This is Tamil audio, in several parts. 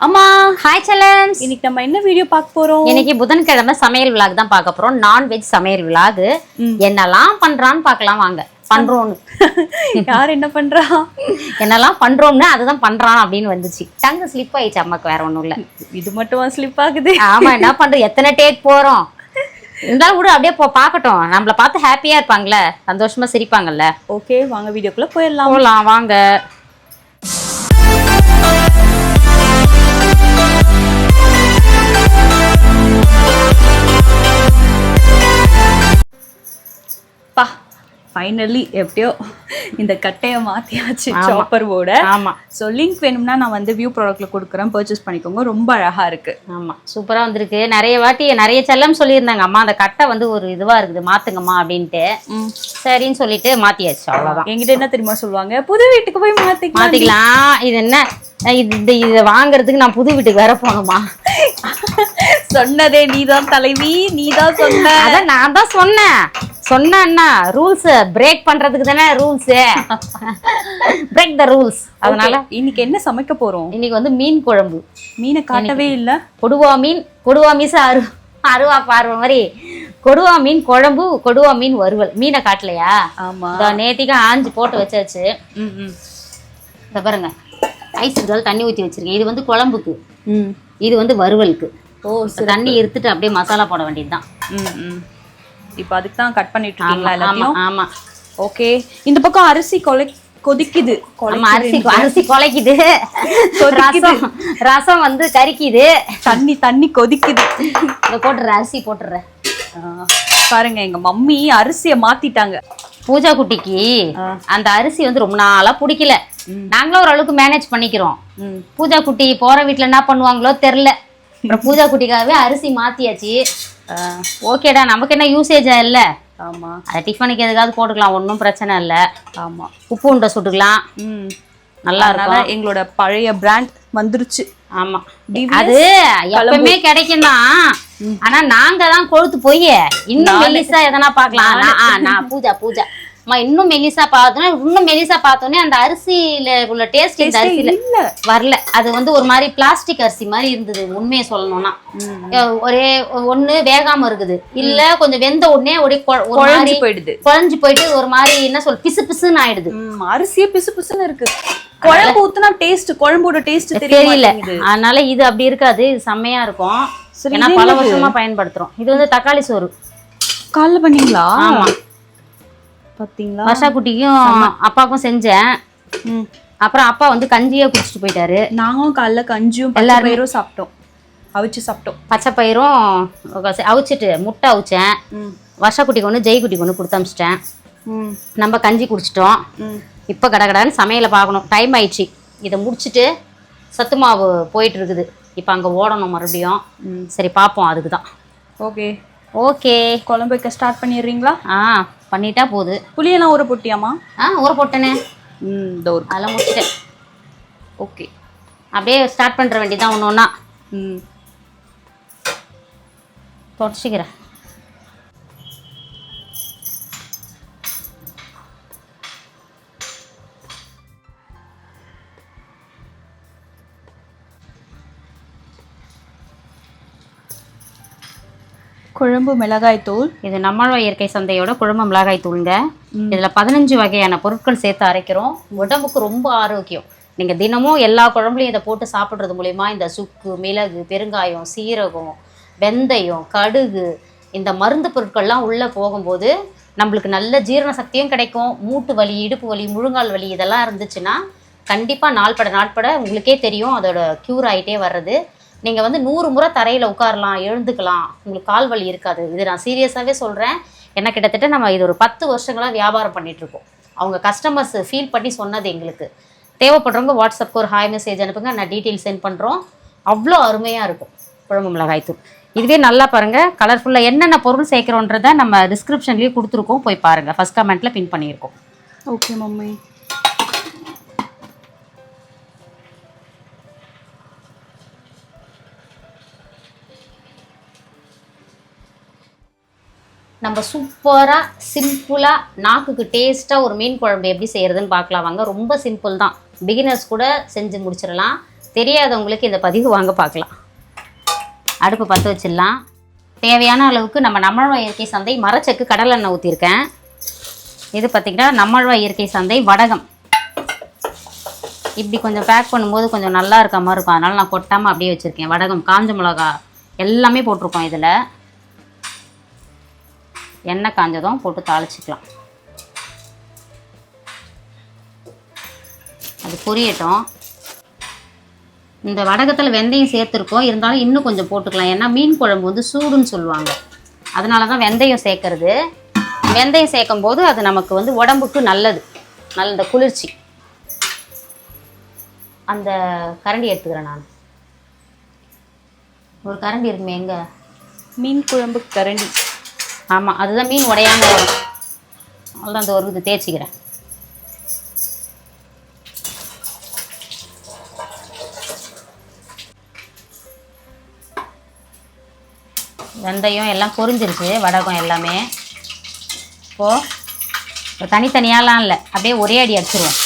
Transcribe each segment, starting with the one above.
அம்மா. ஹாய் செல்லம்ஸ் இன்னைக்கு நம்ம என்ன வீடியோ பார்க்க போறோம்? இன்னைக்கு புதன்கிழமை சமையல் விலாக் தான் பார்க்க போறோம். நான்வெஜ் சமையல் விலாக் என்னெல்லாம் பண்றான்னு பார்க்கலாம் வாங்க. பண்றோம்னு. யார் என்ன பண்றா? என்னெல்லாம் பண்றோம்னு அதுதான் பண்றான் அப்படின்னு வந்துச்சு. டங்கு ஸ்லிப் ஆயிடுச்சு அம்மாக்கு வேற ஒண்ணும் இல்ல. இது மட்டும் ஸ்லிப் ஆகுது. ஆமா என்ன பண்றது? எத்தனை டேக் போறோம்? இருந்தாலும் கூட அப்படியே போ பார்க்கட்டும். நம்மள பார்த்து ஹாப்பியா இருப்பாங்கல்ல. சந்தோஷமா சிரிப்பாங்கல்ல. ஓகே வாங்க வீடியோக்குள்ள போயிடலாம். போலாம் வாங்க. ஃபைனலி எப்படியோ இந்த கட்டையை மாத்தியாச்சு ஆமா. சாப்பர் போர்ட ஆமா. ஸோ லிங்க் வேணும்னா நான் வந்து வியூ ப்ராடக்ட்ல கொடுக்குறேன். பர்ச்சேஸ் பண்ணிக்கோங்க. ரொம்ப அழகா இருக்கு. ஆமா. சூப்பரா வந்திருக்கு. நிறைய வாட்டி நிறைய செல்லம் சொல்லியிருந்தாங்க. அம்மா அந்த கட்டை வந்து ஒரு இதுவா இருக்குது. மாத்துங்கம்மா அப்படின்ட்டு. சரின்னு சொல்லிட்டு மாத்தியாச்சு. அவ்வளவுதான். என்கிட்ட என்ன தெரியுமா சொல்லுவாங்க? புது வீட்டுக்கு போய் மாத்திக்கலாம். மாத்திக்கலாம். இது என்ன? இது இதை வாங்குறதுக்கு நான் புது வீட்டுக்கு வேற போகணுமா? சொன்னதே நீதான் தலைவி. நீதான் சொன்ன. நான் தான் சொன்னேன். சொன்னேன்னா ரூல்ஸ் பிரேக் பண்றதுக்கு தானே ரூல்ஸ் பிரேக் த ரூல்ஸ் அதனால இன்னைக்கு என்ன சமைக்க போறோம்? இன்னைக்கு வந்து மீன் குழம்பு. மீனை காட்டவே இல்ல. கொடுவா மீன் கொடுவா மீஸ் அரு அருவா பார்வை மாதிரி. கொடுவா மீன் குழம்பு கொடுவா மீன் வறுவல். மீனை காட்டலையா? ஆமா. நேத்திக்கு ஆஞ்சு போட்டு வச்சாச்சு. இந்த பாருங்க. ஐஸ் இருந்தாலும் தண்ணி ஊற்றி வச்சிருக்கேன். இது வந்து குழம்புக்கு. ம். இது வந்து வறுவலுக்கு. ஓ தண்ணி எடுத்துட்டு அப்படியே மசாலா போட வேண்டியதுதான். ம் ம். இப்போ அதுக்கு தான் கட் பண்ணிட்டு இருக்கீங்களா எல்லாத்தையும்? ஆமா. ஓகே இந்த பக்கம் அரிசி கொலை கொதிக்குது. அரிசி அரிசி குலைக்குது. ரசம் ரசம் வந்து கறிக்குது தண்ணி தண்ணி கொதிக்குது. போட்டுற அரிசி போட்டுறேன் பாருங்க எங்க மம்மி அரிசியை மாத்திட்டாங்க. பூஜா குட்டிக்கு அந்த அரிசி வந்து ரொம்ப நாளா பிடிக்கல. நாங்களும் ஓரளவுக்கு மேனேஜ் பண்ணிக்கிறோம். பூஜா குட்டி போற வீட்ல என்ன பண்ணுவாங்களோ தெரில பூஜா குட்டிக்காகவே அரிசி மாத்தியாச்சு. ஓகேடா நமக்கு என்ன யூசேஜா இல்ல? ஆமா. அதை டிஃபனுக்கு எதுக்காவது போட்டுக்கலாம் ஒன்றும் பிரச்சனை இல்லை. ஆமா. உப்பு உண்டை சுட்டுக்கலாம். ம். நல்லா இருக்கும். எங்களோட பழைய பிராண்ட் வந்துருச்சு. ஆமா. அது எப்பவுமே கிடைக்கும் தான் ஆனா நாங்க தான் கொழுத்து போய் இன்னும் மெல்லிசா எதனா ஆ, நான் பூஜா பூஜா. அம்மா இன்னும் மெல்லிசா பார்த்தோன்னே இன்னும் மெல்லிசா பார்த்தோன்னே அந்த அரிசியில உள்ள டேஸ்ட் இந்த அரிசியில வரல. அது வந்து ஒரு மாதிரி பிளாஸ்டிக் அரிசி மாதிரி இருந்தது உண்மையை சொல்லணும்னா. ஒரே ஒண்ணு வேகாம இருக்குது. இல்ல கொஞ்சம் வெந்த உடனே ஒரே குழஞ்சு போயிடுது. குழஞ்சு போயிட்டு ஒரு மாதிரி என்ன சொல் பிசு பிசுன்னு ஆயிடுது. ம் அரிசியே பிசு பிசுன்னு இருக்கு. குழம்பு ஊத்துனா டேஸ்ட் குழம்போட டேஸ்ட் தெரியல. அதனால இது அப்படி இருக்காது இது செம்மையா இருக்கும். ஏன்னா பல? வருஷமா பயன்படுத்துறோம். இது வந்து தக்காளி சோறு. காலைல பண்ணீங்களா? ஆமா. பாத்தீங்களா? வர்ஷா குட்டிக்கும் அப்பாவுக்கும் செஞ்சேன். ம். அப்புறம் அப்பா வந்து கஞ்சியே குடிச்சிட்டு போயிட்டாரு. நாங்களும் காலைல கஞ்சியும் பச்சை எல்லாருமே. பயிரும் சாப்பிட்டோம். அவிச்சு சாப்பிட்டோம். பச்சை பயிரும் அவிச்சிட்டு முட்டை அவிச்சேன். ம். வர்ஷா குட்டிக்கு ஒன்று ஜெய் குட்டிக்கு ஒன்று கொடுத்து அமிச்சிட்டேன். ம். நம்ம கஞ்சி குடிச்சிட்டோம். ம். இப்போ கடகடன்னு சமையலை பார்க்கணும். டைம் ஆயிடுச்சு. இதை முடிச்சுட்டு சத்து மாவு போயிட்டு இருக்குது இப்போ அங்கே ஓடணும் மறுபடியும். ம். சரி பார்ப்போம். அதுக்கு தான் ஓகே. ஓகே. குழம்பு வைக்க ஸ்டார்ட் பண்ணிடுறீங்களா? ஆ. பண்ணிட்டா போகுது புளியெல்லாம் ஊற போட்டியாமா ஆ ஊற போட்டேனே. ம் இந்த ஒரு அதெல்லாம் முடிச்சிட்டேன். ஓகே. அப்படியே ஸ்டார்ட் பண்ணுற வேண்டியதான் ஒன்று ஒன்றா ம். தொடச்சிக்கிறேன். குழம்பு மிளகாய் தூள். இது நம்மள இயற்கை சந்தையோட குழம்பு மிளகாய் தூளுங்க. இதில் பதினஞ்சு வகையான பொருட்கள் சேர்த்து அரைக்கிறோம். உடம்புக்கு ரொம்ப ஆரோக்கியம். நீங்கள் தினமும் எல்லா குழம்புலையும் இதை போட்டு சாப்பிட்றது மூலிமா இந்த சுக்கு மிளகு பெருங்காயம் சீரகம் வெந்தயம் கடுகு இந்த மருந்து பொருட்கள்லாம் உள்ளே போகும்போது நம்மளுக்கு நல்ல ஜீரண சக்தியும் கிடைக்கும். மூட்டு வலி இடுப்பு வலி முழுங்கால் வலி இதெல்லாம் இருந்துச்சுன்னா கண்டிப்பாக நாள்பட நாள்பட உங்களுக்கே தெரியும். அதோட க்யூர் ஆகிட்டே வர்றது. நீங்கள் வந்து நூறு முறை தரையில் உட்காரலாம் எழுந்துக்கலாம். உங்களுக்கு கால் வலி இருக்காது. இது நான் சீரியஸாகவே சொல்கிறேன் என்ன கிட்டத்தட்ட நம்ம இது ஒரு பத்து வருஷங்களாக வியாபாரம் பண்ணிகிட்ருக்கோம் இருக்கோம். அவங்க கஸ்டமர்ஸ் ஃபீல் பண்ணி சொன்னது எங்களுக்கு. தேவைப்படுறவங்க வாட்ஸ்அப்க்கு ஒரு ஹாய் மெசேஜ் அனுப்புங்க. நான் டீட்டெயில் சென்ட் பண்ணுறோம் அவ்வளோ அருமையாக இருக்கும். குழம்பு மிளகாய் தூள். இதுவே நல்லா பாருங்கள் கலர்ஃபுல்லாக என்னென்ன பொருள் சேர்க்குறோன்றதை நம்ம டிஸ்கிரிப்ஷன்லேயே கொடுத்துருக்கோம். போய் பாருங்கள் ஃபஸ்ட் கமெண்ட்டில் பின் பண்ணியிருக்கோம். ஓகே மம்மி நம்ம சூப்பராக சிம்பிளாக நாக்குக்கு டேஸ்ட்டாக ஒரு மீன் குழம்பு எப்படி செய்கிறதுன்னு பார்க்கலாம். வாங்க ரொம்ப சிம்பிள் தான். பிகினர்ஸ் கூட செஞ்சு முடிச்சிடலாம். தெரியாதவங்களுக்கு இந்த பதிவு வாங்க பார்க்கலாம். அடுப்பு பற்ற வச்சிடலாம். தேவையான அளவுக்கு நம்ம நம்மழ்வா இயற்கை சந்தை மரச்செக்கு கடலெண்ணெய் ஊற்றிருக்கேன் இது பார்த்திங்கன்னா நம்மழ்வா இயற்கை சந்தை வடகம். இப்படி கொஞ்சம் பேக் பண்ணும்போது கொஞ்சம் நல்லா இருக்க மாதிரி இருக்கும். அதனால் நான் கொட்டாமல் அப்படியே வச்சுருக்கேன். வடகம் காஞ்ச மிளகா எல்லாமே போட்டிருக்கோம் இதில். எண்ணெய் காஞ்சதும் போட்டு தாளிச்சிக்கலாம். அது பொரியட்டும். இந்த வடகத்தில் வெந்தயம் சேர்த்துருக்கோம். இருந்தாலும் இன்னும் கொஞ்சம் போட்டுக்கலாம். ஏன்னா மீன் குழம்பு வந்து சூடுன்னு சொல்லுவாங்க. அதனால தான் வெந்தயம் சேர்க்கறது. வெந்தயம் சேர்க்கும் போது அது நமக்கு வந்து உடம்புக்கு நல்லது. நல்ல இந்த குளிர்ச்சி. அந்த கரண்டி எடுத்துக்கிறேன் நான். ஒரு கரண்டி இருக்குமே எங்கே? மீன் குழம்பு கரண்டி. ஆமாம் அதுதான் மீன் உடையாமல் வரும். அவ்வளோதான் அந்த ஒரு இது தேய்ச்சிக்கிறேன். வெந்தயம் எல்லாம் பொரிஞ்சிருச்சு வடகம் எல்லாமே. இப்போது இப்போ தனித்தனியாலாம் இல்லை அப்படியே ஒரே அடி அடிச்சிருவோம்.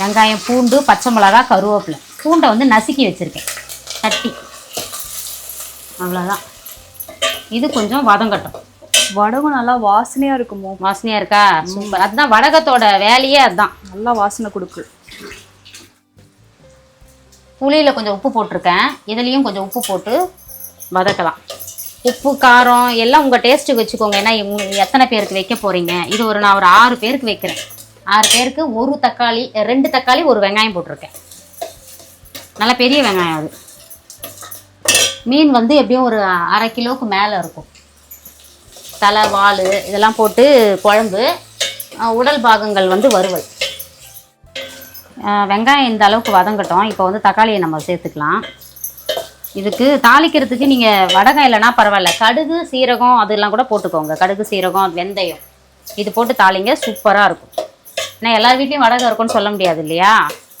வெங்காயம் பூண்டு பச்சை மிளகா கருவேப்பிலை. பூண்டை வந்து நசுக்கி வச்சுருக்கேன். தட்டி. அவ்வளோதான் இது கொஞ்சம் வதங்கட்டும். வடகம் நல்லா வாசனையா இருக்குமோ? வாசனையா இருக்கா? சூப்பர். அதுதான் வடகத்தோட வேலையே அதுதான். நல்லா வாசனை கொடுக்கு. புளியில் கொஞ்சம் உப்பு போட்டிருக்கேன். இதுலேயும் கொஞ்சம் உப்பு போட்டு வதக்கலாம். உப்பு காரம் எல்லாம் உங்கள் டேஸ்ட்டுக்கு வச்சுக்கோங்க. ஏன்னா எத்தனை பேருக்கு வைக்க போகிறீங்க இது ஒரு நான் ஒரு ஆறு பேருக்கு வைக்கிறேன். ஆறு பேருக்கு ஒரு தக்காளி ரெண்டு தக்காளி ஒரு வெங்காயம் போட்டிருக்கேன். நல்ல பெரிய வெங்காயம் அது. மீன் வந்து எப்படியும் ஒரு அரை கிலோவுக்கு மேலே இருக்கும். தலை வால் இதெல்லாம் போட்டு குழம்பு உடல் பாகங்கள் வந்து வறுவல். வெங்காயம் இந்த அளவுக்கு வதங்கட்டும். இப்போ வந்து தக்காளியை நம்ம சேர்த்துக்கலாம். இதுக்கு தாளிக்கிறதுக்கு நீங்கள் வடகம் இல்லைன்னா பரவாயில்ல. கடுகு சீரகம் அதெல்லாம் கூட போட்டுக்கோங்க. கடுகு சீரகம் வெந்தயம். இது போட்டு தாளிங்க சூப்பராக இருக்கும். ஏன்னா எல்லார் வீட்லேயும் வடகம் இருக்கும்னு சொல்ல முடியாது இல்லையா?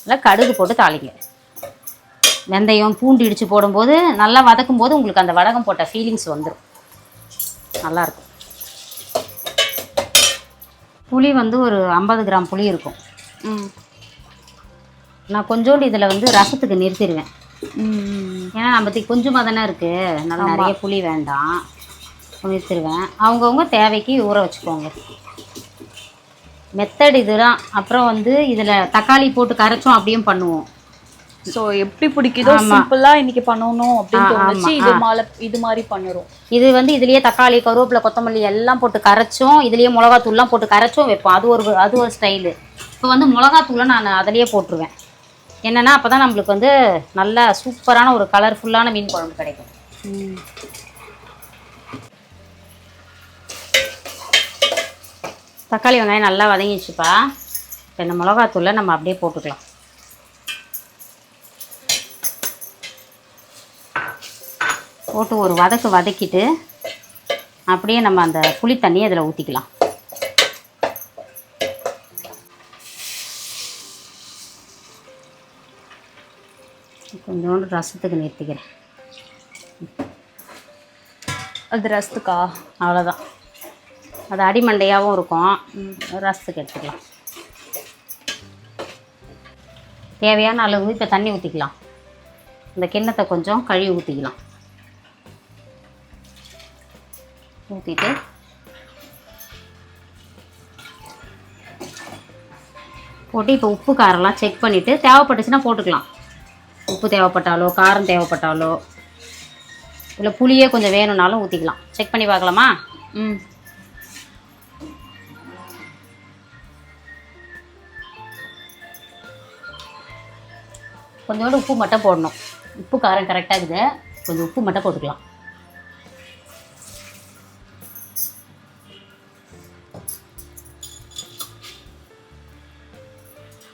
அதனால் கடுகு போட்டு தாளிங்க. வெந்தயம் பூண்டு இடித்து போடும்போது நல்லா வதக்கும் போது உங்களுக்கு அந்த வடகம் போட்ட ஃபீலிங்ஸ் வந்துடும் நல்லாயிருக்கும். புளி வந்து ஒரு ஐம்பது கிராம் புளி இருக்கும். நான் கொஞ்சோண்டு இதில் வந்து ரசத்துக்கு நிறுத்திடுவேன். ஏன்னா நம்ம கொஞ்சமாக தானே இருக்குது நல்லா நிறைய புளி வேண்டாம். நிறுத்திடுவேன். அவங்கவுங்க தேவைக்கு ஊற வச்சுக்கோங்க. மெத்தட் இதுதான். அப்புறம் வந்து இதில் தக்காளி போட்டு கரைச்சோம் அப்படியும் பண்ணுவோம். சோ எப்படி பிடிக்குதோ சிம்பிளா இன்னைக்கு பண்ணணும் அப்படின்னு தோணுச்சு. இது மால இது மாதிரி பண்ணுறோம். இது வந்து இதுலயே தக்காளி கருவேப்பிலை கொத்தமல்லி எல்லாம் போட்டு கரைச்சோம். இதுலயே மிளகாத்தூள்லாம் போட்டு கரைச்சும் வைப்போம். அது ஒரு அது ஒரு ஸ்டைலு. இப்போ வந்து மிளகாத்தூளை நான் அதிலேயே போட்டுருவேன். என்னன்னா அப்போ தான் நம்மளுக்கு வந்து நல்ல சூப்பரான ஒரு கலர்ஃபுல்லான மீன் குழம்பு கிடைக்கும். தக்காளி வெங்காயம் நல்லா வதங்கிடுச்சுப்பா. இப்போ இந்த மிளகாத்தூளை நம்ம அப்படியே போட்டுக்கலாம். போட்டு ஒரு வதக்கு வதக்கிட்டு அப்படியே நம்ம அந்த புளி தண்ணியை அதில் ஊற்றிக்கலாம் கொஞ்சோண்டு ரசத்துக்கு நிறுத்திக்கிறேன். அது ரசத்துக்கா? அவ்வளோதான். அது அடிமண்டையாகவும் இருக்கும். ரசத்துக்கு எடுத்துக்கலாம். தேவையான அளவு இப்போ தண்ணி ஊற்றிக்கலாம் இந்த கிண்ணத்தை கொஞ்சம் கழுவி ஊற்றிக்கலாம் ஊற்றிட்டு போட்டு இப்போ உப்பு காரம்லாம் செக் பண்ணிவிட்டு தேவைப்பட்டுச்சுன்னா போட்டுக்கலாம். உப்பு தேவைப்பட்டாலோ காரம் தேவைப்பட்டாலோ இல்லை புளியே கொஞ்சம் வேணும்னாலும் ஊற்றிக்கலாம் செக் பண்ணி பார்க்கலாமா? ம். கொஞ்சோண்டு உப்பு மட்டும் போடணும். உப்பு காரம் கரெக்டாக இருக்குது. கொஞ்சம் உப்பு மட்டும் போட்டுக்கலாம்.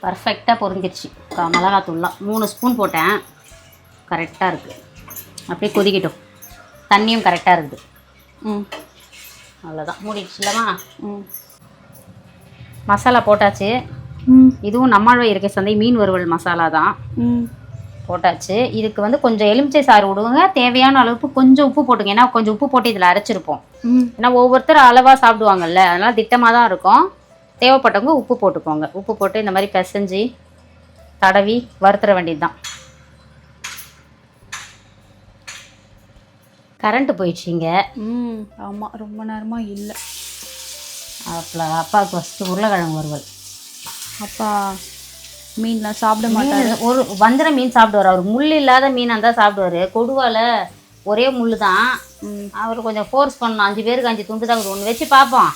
பர்ஃபெக்டாக பொரிஞ்சிருச்சு. மிளகாத்தூள்லாம் மூணு ஸ்பூன் போட்டேன். கரெக்டாக இருக்குது அப்படியே கொதிக்கட்டும். தண்ணியும் கரெக்டாக இருக்குது. ம். அவ்வளோதான் மூடிடுச்சுலமா ம். மசாலா போட்டாச்சு. ம். இதுவும் நம்மாழ்வாய் இருக்கை சந்தை மீன் வறுவல் மசாலா தான். ம். போட்டாச்சு. இதுக்கு வந்து கொஞ்சம் எலுமிச்சை சாறு விடுங்க. தேவையான அளவுக்கு கொஞ்சம் உப்பு போட்டுங்க. ஏன்னா கொஞ்சம் உப்பு போட்டு இதில் அரைச்சிருப்போம். ஏன்னா ஒவ்வொருத்தர் அளவாக சாப்பிடுவாங்கல்ல. அதனால திட்டமாக தான் இருக்கும். தேவைப்பட்டவங்க உப்பு போட்டுக்கோங்க. உப்பு போட்டு இந்த மாதிரி பிசைஞ்சு தடவி வறுத்துற வேண்டியது தான் கரண்ட்டு போயிடுச்சிங்க ம் ஆமாம் ரொம்ப நேரமாக இல்லை. அப்போ அப்பாவுக்கு ஃபஸ்ட்டு உருளைக்கிழங்கு வறுவல். அப்பா மீன்லாம் சாப்பிட மாட்டார். ஒரு வந்திர மீன் சாப்பிடுவார். அவர் முள் இல்லாத மீனாக தான் சாப்பிடுவார். கொடுவால் ஒரே முள் தான் அவர் கொஞ்சம் ஃபோர்ஸ் பண்ணணும். அஞ்சு பேருக்கு அஞ்சு துண்டு தான் ஒன்று வச்சு பார்ப்போம்.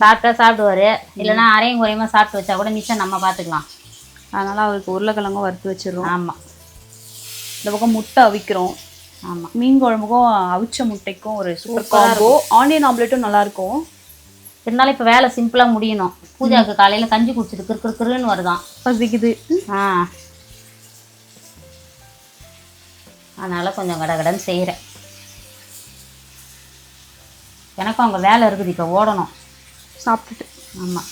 சாப்பிட்டா சாப்பிடுவார். இல்லைன்னா அரையும் குறையுமா சாப்பிட்டு வச்சா கூட மிச்சம் நம்ம பார்த்துக்கலாம் அதனால அவருக்கு உருளைக்கிழங்கும் வறுத்து வச்சிடுறோம். ஆமாம் இந்த பக்கம் முட்டை அவிக்கிறோம். ஆமாம் மீன் குழம்புக்கும் அவிச்ச முட்டைக்கும் ஒரு சூப்பர் காம்போ ஆனியன் ஆம்லெட்டும் நல்லா இருக்கும். இருந்தாலும் இப்போ வேலை சிம்பிளாக முடியணும். பூஜாவுக்கு காலையில் கஞ்சி குடிச்சிட்டு கிறு கிறு கிறுன்னு வருதான். பசிக்குது. ஆ. அதனால் கொஞ்சம் கடகடன்னு செய்கிறேன் எனக்கும் அங்கே வேலை இருக்குது இப்போ ஓடணும். சாப்பிட்டுட்டு. ஆமாம்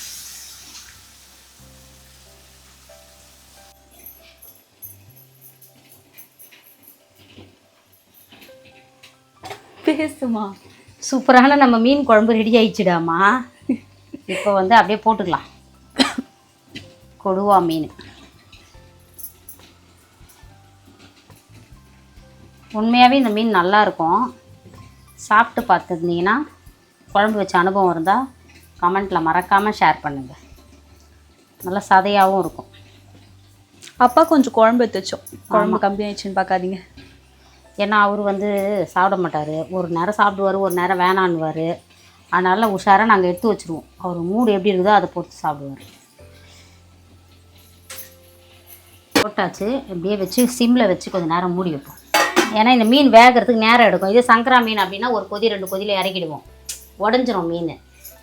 பேசுமா. சூப்பரான நம்ம மீன் குழம்பு ரெடி ஆயிடுச்சுடாமா. இப்போ வந்து அப்படியே போட்டுக்கலாம். கொடுவா மீன். உண்மையாகவே இந்த மீன் நல்லா இருக்கும். சாப்பிட்டு பார்த்துருந்தீங்கன்னா குழம்பு வச்ச அனுபவம் இருந்தால் கமெண்ட்டில் மறக்காமல் ஷேர் பண்ணுங்கள் நல்லா சதையாகவும் இருக்கும். அப்பா கொஞ்சம் குழம்பு எடுத்து வச்சோம் குழம்பு கம்மி ஆயிடுச்சுன்னு பார்க்காதீங்க. ஏன்னா அவர் வந்து சாப்பிட மாட்டார். ஒரு நேரம் சாப்பிடுவார் ஒரு நேரம் வேணான்னுவார். அதனால் உஷாராக நாங்கள் எடுத்து வச்சுருவோம். அவர் மூடு எப்படி இருக்குதோ அதை பொறுத்து சாப்பிடுவார். போட்டாச்சு. அப்படியே வச்சு சிம்மில் வச்சு கொஞ்சம் நேரம் மூடி வைப்போம். ஏன்னா இந்த மீன் வேகிறதுக்கு நேரம் எடுக்கும். இதே சங்கரா மீன் அப்படின்னா ஒரு கொதி ரெண்டு கொதியில் இறக்கிடுவோம். உடஞ்சிரும் மீன்.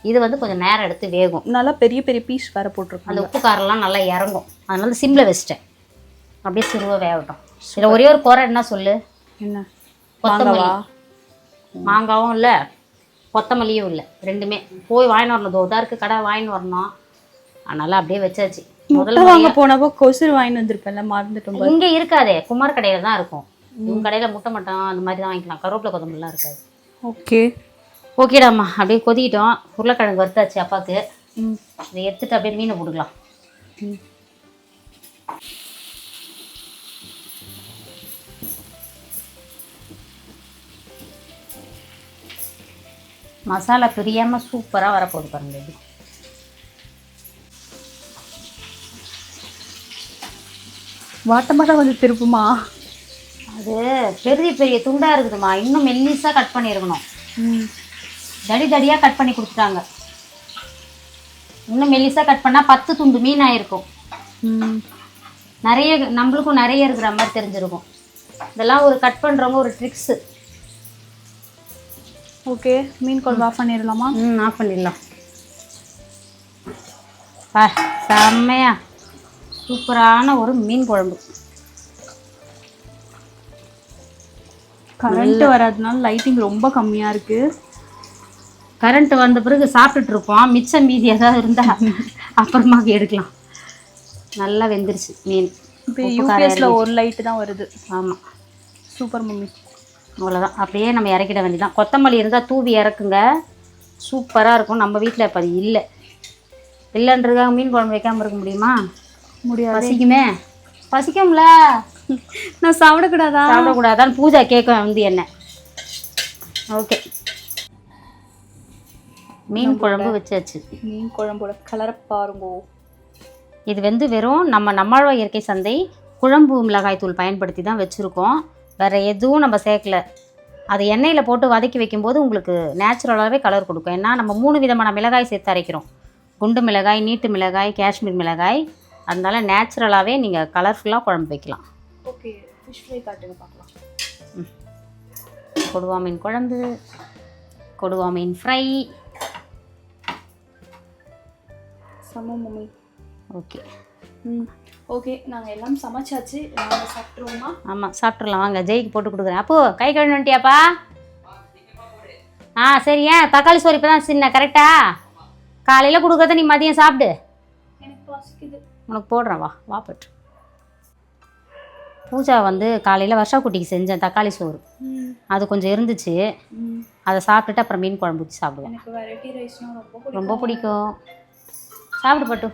இது வந்து கொஞ்சம் நேரம் எடுத்து வேகும். நல்லா பெரிய பெரிய பீஸ் வேற போட்டிருக்கோம் அந்த உப்பு காரெல்லாம் நல்லா இறங்கும். அதனால சிம்மில் வச்சிட்டேன். அப்படியே சிறுவை வேகட்டும். இதில் ஒரே ஒரு குறை என்ன சொல்லு? என்ன? கொத்தமல்லி? மாங்காவும் இல்லை கொத்தமல்லியும் இல்லை ரெண்டுமே. போய் வாங்கின்னு வரணும். தோதா இருக்கு கடை வாங்கின்னு வரணும். அதனால அப்படியே வச்சாச்சு. முதல்ல வாங்க போனப்போ கொசுறு வாங்கிட்டு வந்திருப்பேன்ல மறந்துட்டோம். இங்கே இருக்காதே. குமார் கடையில் தான் இருக்கும். உங்க கடையில் முட்டை மட்டும் அந்த மாதிரி தான் வாங்கிக்கலாம். கருவேப்பிலை கொத்தமல்லாம் இருக்காது. ஓகே. ஓகேடாம்மா. அப்படியே கொதிக்கிட்டோம். உருளைக்கிழங்கு வறுத்தாச்சு அப்பாவுக்கு ம். இதை எடுத்துட்டு அப்படியே மீனை போட்டுக்கலாம். ம். மசாலா பிரியாமல் சூப்பராக வரப்போகுது பாருங்க இது வாட்டமாக வந்து திருப்புமா? அது பெரிய பெரிய துண்டாக இருக்குதுமா இன்னும் மெல்லிஸாக கட் பண்ணியிருக்கணும். ம். தடி தடியாக கட் பண்ணி கொடுத்துட்டாங்க. இன்னும் மெல்லிஸாக கட் பண்ணால் பத்து துண்டு மீன் ஆயிருக்கும். நிறைய நம்மளுக்கும் நிறைய இருக்கிற மாதிரி தெரிஞ்சிருக்கும். இதெல்லாம் ஒரு கட் பண்ணுறவங்க ஒரு ட்ரிக்ஸு ஓகே மீன் குழம்பு ஆஃப் பண்ணிடலாமா? ம் ஆஃப் பண்ணிடலாம். பா செம்மையா. சூப்பரான ஒரு மீன் குழம்பு. கரண்ட் வராதனால லைட்டிங் ரொம்ப கம்மியா இருக்கு. கரண்ட் வந்த பிறகு சாப்பிட்டுட்டு இருப்போம் மிச்சம் மீதி ஏதாவது இருந்தால் அப்புறமா எடுக்கலாம். நல்லா வெந்துருச்சு மீன். இப்போ யூபிஎஸ்ல ஒரு லைட் தான் வருது. ஆமாம் சூப்பர் மம்மி அவ்வளோதான் அப்படியே நம்ம இறக்கிட வேண்டியதான் கொத்தமல்லி இருந்தால் தூவி இறக்குங்க. சூப்பராக இருக்கும். நம்ம வீட்டில் இப்போ அது இல்லை. இல்லைன்றதுக்காக மீன் குழம்பு வைக்காமல் இருக்க முடியுமா? முடியாது. பசிக்குமே? பசிக்கும்ல? நான் சாப்பிடக்கூடாதா? சாப்பிடக்கூடாதான்னு பூஜா கேட்க வந்து என்ன? ஓகே. மீன் குழம்பு வச்சாச்சு. மீன் குழம்போட கலரை பாருங்கோ. இது வந்து வெறும் நம்ம நம்மாழ்வா இயற்கை சந்தை குழம்பு மிளகாய் தூள் பயன்படுத்தி தான் வச்சுருக்கோம். வேறு எதுவும் நம்ம சேர்க்கல. அது எண்ணெயில் போட்டு வதக்கி வைக்கும்போது உங்களுக்கு நேச்சுரலாகவே கலர் கொடுக்கும். ஏன்னா நம்ம மூணு விதமான மிளகாய் சேர்த்து அரைக்கிறோம். குண்டு மிளகாய் நீட்டு மிளகாய் காஷ்மீர் மிளகாய். அதனால நேச்சுரலாகவே நீங்கள் கலர்ஃபுல்லாக குழம்பு வைக்கலாம். ஓகே ஃபிஷ் ஃப்ரை காட்டுங்க பார்க்கலாம் கொடுவா மீன் குழம்பு கொடுவா மீன் ஃப்ரை செம்ம மம்மி ஓகே. ம். ஓகே நாங்கள் எல்லாம் சமைச்சாச்சு. நாங்கள் சாப்பிட்ருவோமா ஆமாம் சாப்பிட்றலாம் வாங்க ஜெய்க்கு போட்டு கொடுக்குறேன். அப்போ கை கழுவி வந்துட்டியாப்பா? ஆ சரி ஏன்? தக்காளி சோறு இப்போ தான் சின்ன கரெக்டா காலையில் கொடுக்குறத நீ மதியம் சாப்பிடு. உனக்கு போடுறேன் வா வா பட்டு பூஜா வந்து காலையில் வருஷா குட்டிக்கு செஞ்சேன் தக்காளி சோறு. அது கொஞ்சம் இருந்துச்சு. அதை சாப்பிட்டுட்டு அப்புறம் மீன் குழம்பு ஊற்றி சாப்பிடுவேன். ரொம்ப பிடிக்கும். சாப்பிடு பட்டு.